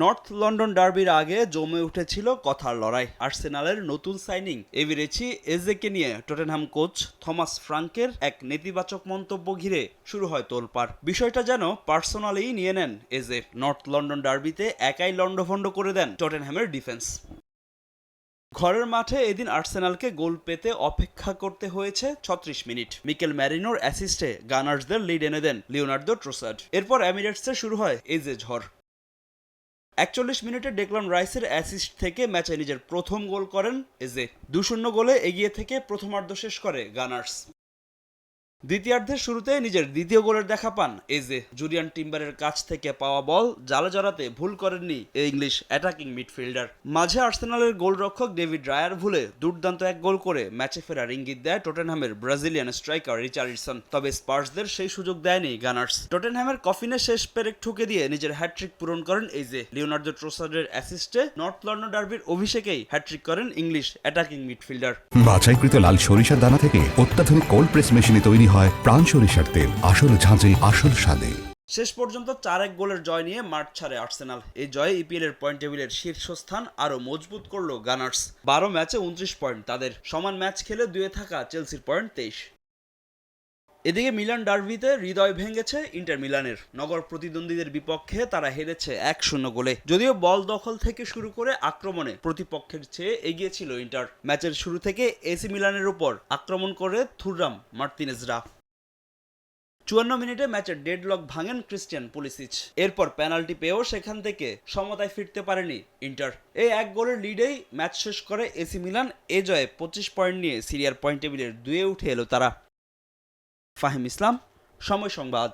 North London ডার্বির আগে জমে উঠেছিল কথার লড়াই। আর্সেনালের নতুন সাইনিং এভিরেচি এজেকে নিয়ে টটেনহাম কোচ থমাস ফ্রাঙ্কের এক নেতিবাচক মন্তব্য ঘিরে শুরু হয় তোলপাড়। বিষয়টা যেন পার্সোনালি নিয়ে নেন এজে। নর্থ লন্ডন ডার্বিতে একাই লন্ডভন্ড করে দেন টটেনহ্যামের ডিফেন্স। ঘরের মাঠে এদিন আর্সেনালকে গোল পেতে অপেক্ষা করতে হয়েছে ছত্রিশ মিনিট। মিকেল ম্যারিনোর অ্যাসিস্টে গানার্সদের লিড এনে দেন লিওনার্দো ট্রোসাড এরপর এমিরেটসে শুরু হয় এজে ঝড়। একচল্লিশ মিনিটে ডেকলান রাইসের অ্যাসিস্ট থেকে ম্যাচে নিজের প্রথম গোল করেন এজে দু শূন্য গোলে এগিয়ে থেকে প্রথমার্ধ শেষ করে গানার্স। দ্বিতীয়ার্ধের শুরুতে নিজের দ্বিতীয় গোলের দেখা পান। এজে জুলিয়ান টিম্বারের কাছ থেকে পাওয়া বল, জালে জড়াতে ভুল করেননি এই ইংলিশ অ্যাটাকিং মিডফিল্ডার মাঝে আর্সেনালের গোলরক্ষক ডেভিড রায়ার ভুলে দুর্দান্ত এক গোল করে ম্যাচে ফেরার ইঙ্গিত দেয় টোটেনহামের ব্রাজিলিয়ান স্ট্রাইকার রিচার্ডসন তবে স্পার্সদের সেই সুযোগ দেয়নি গানার্স। টোটেনহামের কফিনে শেষ পেরেক ঠুকে দিয়ে নিজের হ্যাট্রিক পূরণ করেন এজে লিওনার্দো ট্রোসার্ডের অ্যাসিস্টে নর্থ লন্ডন ডার্বির অভিষেকেই হ্যাট্রিক করেন ইংলিশ অ্যাটাকিং মিডফিল্ডার বাছাইকৃত লাল সরিষার দানা থেকে অত্যাধুনিক কোল্ড প্রেস মেশিনে তৈরি হয় প্রাণ সরিষার তেল। আসল ঝাঁঝে, আসল স্বাদে। শেষ পর্যন্ত চার এক গোলের জয় নিয়ে মাঠ ছাড়ে আর্সেনাল। এই জয়ে ইপিএল এর পয়েন্ট টেবিলের শীর্ষস্থান আরও মজবুত করল গানার্স। বারো ম্যাচে উনত্রিশ পয়েন্ট, তাদের সমান ম্যাচ খেলে দুয়ে থাকা চেলসির পয়েন্ট তেইশ। এদিকে মিলান ডার্বিতে হৃদয় ভেঙেছে ইন্টার মিলানের। নগর প্রতিদ্বন্দ্বীদের বিপক্ষে তারা হেরেছে এক শূন্য গোলে। যদিও বল দখল থেকে শুরু করে আক্রমণে প্রতিপক্ষের চেয়ে এগিয়ে ছিল ইন্টার। ম্যাচের শুরু থেকে এসি মিলানের উপর আক্রমণ করে থুররাম মার্তিনেজরা। চুয়ান্ন মিনিটে ম্যাচের ডেডলক ভাঙেন ক্রিস্টিয়ান পুলিসিচ। এরপর পেনাল্টি পেয়েও সেখান থেকে সমতায় ফিরতে পারেনি ইন্টার। এই এক গোলের লিডেই ম্যাচ শেষ করে এসি মিলান এ জয়ে পঁচিশ পয়েন্ট নিয়ে সিরিয়ার পয়েন্ট টেবিলের দুয়ে উঠে এলো তারা। ফাহিম ইসলাম সময় সংবাদ।